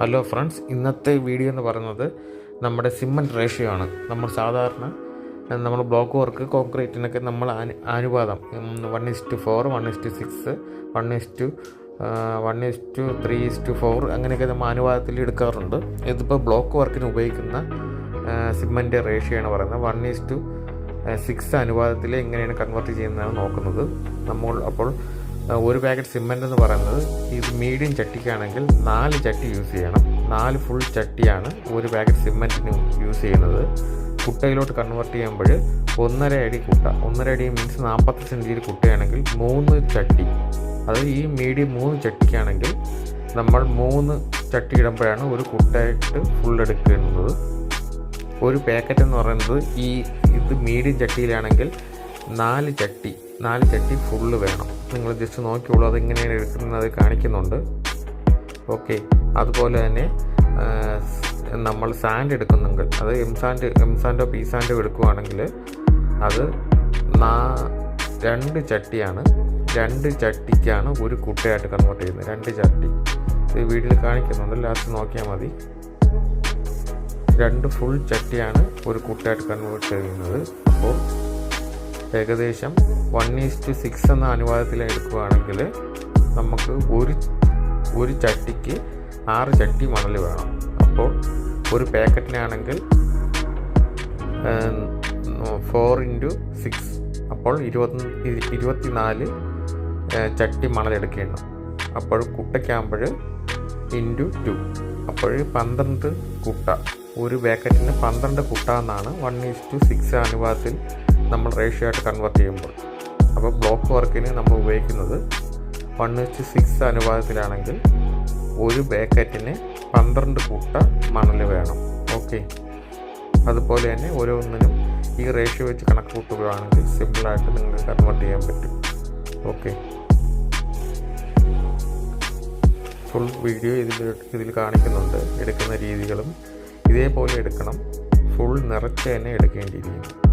Hello friends ഇന്നത്തെ video എന്ന് പറയുന്നത് നമ്മുടെ സിമ്മന്റ് റേഷ്യോ ആണ് നമ്മൾ സാധാരണ നമ്മൾ ബ്ലോക്ക് വർക്ക് കോൺക്രീറ്റിനൊക്കെ നമ്മൾ അനു അനുപാതം. One is to four one is to six one is to one is to three is to four അങ്ങനെയൊക്കെ നമ്മൾ അനുപാതത്തിൽ എടുക്കാറുണ്ട്. ഇതിപ്പോൾ ബ്ലോക്ക് വർക്കിന് ഉപയോഗിക്കുന്ന സിമ്മന്റെ റേഷ്യോ ആണ് പറയുന്നത് വൺ ഇസ് ടു സിക്സ് അനുപാതത്തിൽ എങ്ങനെയാണ് കൺവേർട്ട് ചെയ്യുന്നതാണ് നോക്കുന്നത്. നമ്മൾ അപ്പോൾ ഒരു പാക്കറ്റ് സിമെന്റ് എന്ന് പറയുന്നത് ഇത് മീഡിയം ചട്ടിക്കാണെങ്കിൽ നാല് ചട്ടി യൂസ് ചെയ്യണം. നാല് ഫുൾ ചട്ടിയാണ് ഒരു പാക്കറ്റ് സിമെന്റിന് യൂസ് ചെയ്യുന്നത്. കുട്ടയിലോട്ട് കൺവേർട്ട് ചെയ്യുമ്പോൾ ഒന്നര അടി കുട്ട. ഒന്നര അടി മീൻസ് നാൽപ്പത്തി സെന്റിയിൽ കുട്ടയാണെങ്കിൽ മൂന്ന് ചട്ടി. അത് ഈ മീഡിയം മൂന്ന് ചട്ടിക്കാണെങ്കിൽ നമ്മൾ മൂന്ന് ചട്ടി ഇടുമ്പോഴാണ് ഒരു കുട്ടയായിട്ട് ഫുൾ എടുക്കുന്നത്. ഒരു പാക്കറ്റ് എന്ന് പറയുന്നത് ഈ ഇത് മീഡിയം ചട്ടിയിലാണെങ്കിൽ നാല് ചട്ടി. നാല് ചട്ടി ഫുള്ള് വേണം. നിങ്ങൾ ജസ്റ്റ് നോക്കിയോളൂ അത് എങ്ങനെയാണ് എടുക്കുന്നത് കാണിക്കുന്നുണ്ട്. ഓക്കെ അതുപോലെ തന്നെ നമ്മൾ സാൻഡ് എടുക്കുന്നെങ്കിൽ അത് എം സാൻഡ് എം സാൻഡോ പി സാൻഡോ എടുക്കുവാണെങ്കിൽ അത് നാ രണ്ട് ചട്ടിയാണ്. രണ്ട് ചട്ടിക്കാണ് ഒരു കുട്ടയായിട്ട് കൺവേർട്ട് ചെയ്യുന്നത്. രണ്ട് ചട്ടി. വീഡിയോയിൽ കാണിക്കുന്നുണ്ട്. ലാസ്റ്റ് നോക്കിയാൽ മതി. രണ്ട് ഫുൾ ചട്ടിയാണ് ഒരു കുട്ടയായിട്ട് കൺവേർട്ട് ചെയ്യുന്നത്. അപ്പോൾ ഏകദേശം വൺ ഈസ്റ്റ് സിക്സ് എന്ന അനുപാതത്തിൽ എടുക്കുകയാണെങ്കിൽ നമുക്ക് ഒരു ഒരു ചട്ടിക്ക് ആറ് ചട്ടി മണൽ വേണം. അപ്പോൾ ഒരു പാക്കറ്റിനാണെങ്കിൽ ഫോർ ഇന്റു സിക്സ് അപ്പോൾ ഇരുപത്തി ഏഹ്, ചട്ടി മണൽ എടുക്കണം അപ്പോൾ കുട്ടയ്ക്കാകുമ്പോൾ ഇന്റു ടു അപ്പോൾ പന്ത്രണ്ട് കുട്ട. ഒരു പാക്കറ്റിന് പന്ത്രണ്ട് കുട്ട എന്നാണ് വൺ ഈസ് ടു സിക്സ് അനുപാതത്തിൽ നമ്മൾ റേഷ്യോ ആയിട്ട് കൺവേർട്ട് ചെയ്യുമ്പോൾ. അപ്പോൾ ബ്ലോക്ക് വർക്കിന് നമ്മൾ ഉപയോഗിക്കുന്നത് വൺ ഈസ് സിക്സ് അനുപാതത്തിലാണെങ്കിൽ ഒരു ബേക്കറ്റിന് പന്ത്രണ്ട് കൂട്ട മണൽ വേണം. ഓക്കെ അതുപോലെ തന്നെ ഓരോന്നിനും ഈ റേഷ്യോ വെച്ച് കണക്ക് കൂട്ടുകയാണെങ്കിൽ സിമ്പിളായിട്ട് നിങ്ങൾക്ക് കൺവേർട്ട് ചെയ്യാൻ പറ്റും. ഓക്കെ ഫുൾ വീഡിയോ ഇതിൽ ഇതിൽ കാണിക്കുന്നുണ്ട്. എടുക്കുന്ന രീതികളും ഇതേപോലെ എടുക്കണം. ഫുൾ നിറച്ച് തന്നെ എടുക്കേണ്ടിയിരിക്കും